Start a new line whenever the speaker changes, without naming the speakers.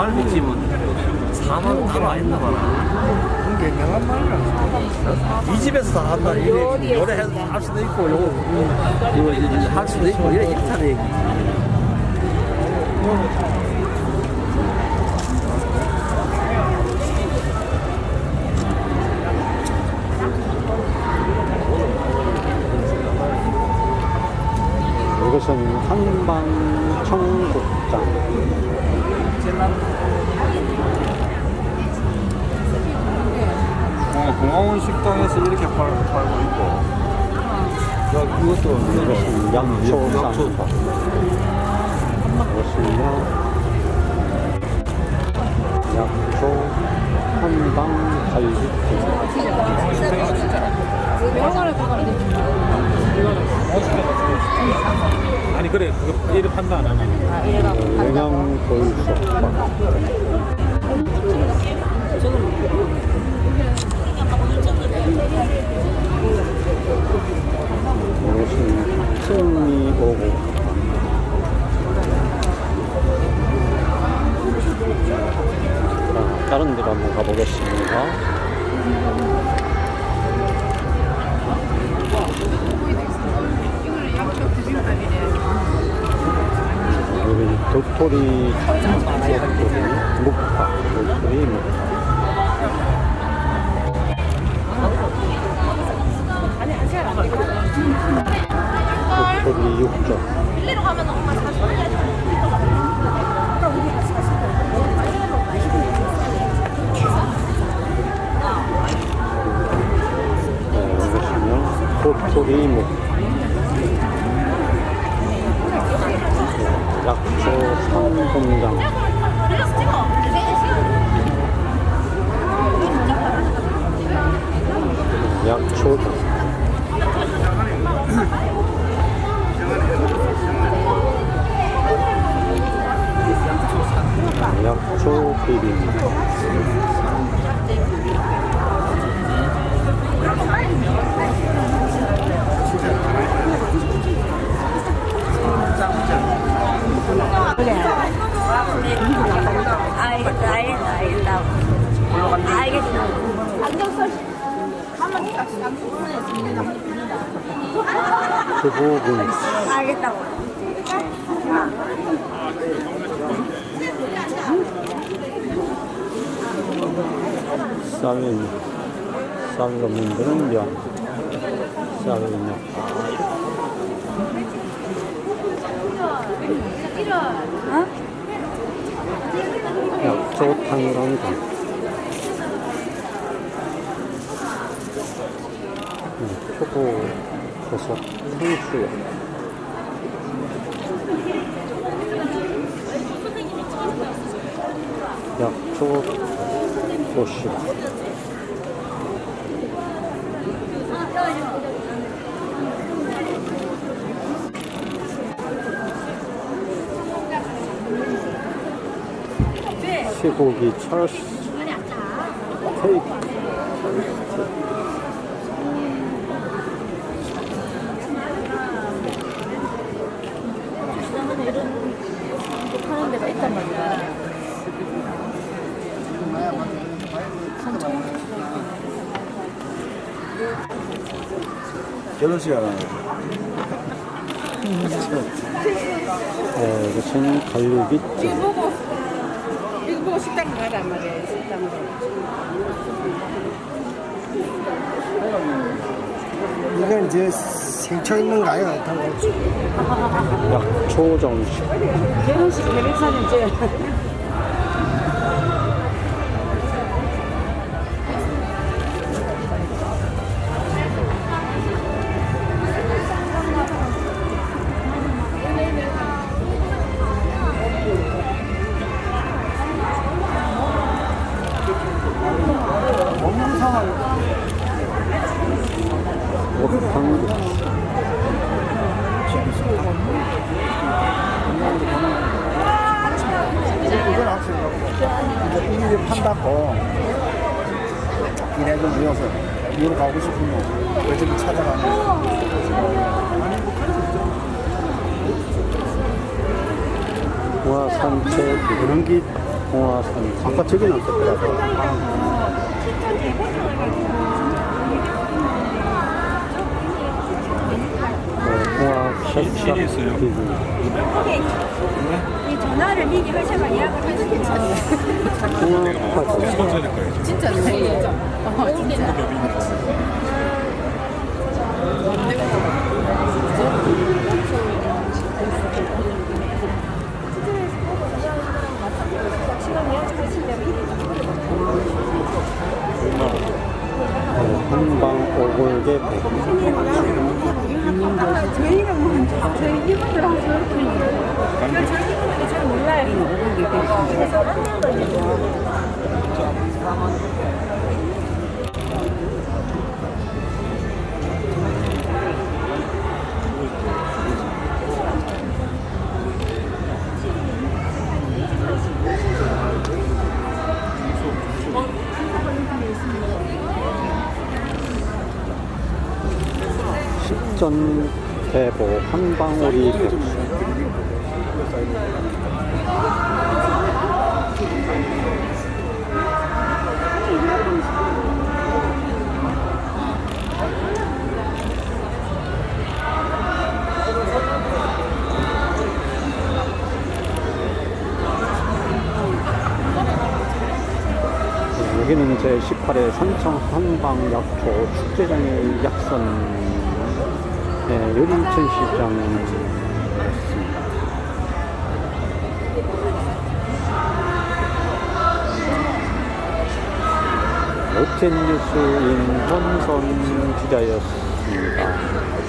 갈비찜은 4만 원 따로 안 했나 봐라.
그게 명한 말이야.
이 집에서 다 한다. 이래 요래 해서 할 수도 있고 요거 이거 이제 할 수도 있고 이래 이렇다는 얘기.
이것은 한방 청국장.
어, 공항원 식당에서 이렇게 팔, 팔고 있고. 야, 이것도
이것은 양초
양초.
쌈밥. 이것은요, 약초 한방 갈비찜.
아니, 그래. 그거 이름 판다 안 하네.
영양 돌솥밥. 이것은 흑미 오고. 자, 다른 데로 한번 가보겠습니다. 여기 도토리 두부김
알겠다고.
쌀은 쌀로 만드는 면 쌀면 약초 탄강장 초보 버섯 상추 약초 도시락 쇠고기 찰스 케이크
하는 데가 있단 말이야.
결혼식 안 하네.
네, 이것은 갈비찜
이거 보고 이거 보고 식당 가란 말이야 식당으로
이건 이제 생초 있는 거아요
약초 정식.
결혼식 계획사는 이
판다고 이래도 모여서 이로 가고 싶으면 요즘 찾아가면
와 산채
그런 게
봉화산. 아까 저기 나왔더라고. 네, 봉화 샷샷
있어요.
이 전화를 미리 회사가 예약을
파트.
천천히 거예요.
진짜 진짜. 어, 진짜.
네, 한방 오골계 배.
저희는 뭐, 저희 이분들하고 저렇게. 저희 이분들이 잘 몰라요. 그래서 한 명도 이제
식전 대보 한방오리 여기는 제18회 산청 한방약초 축제장의 약선 네, 여림천 시장이었습니다. 오텐 뉴스 임원선 기자였습니다.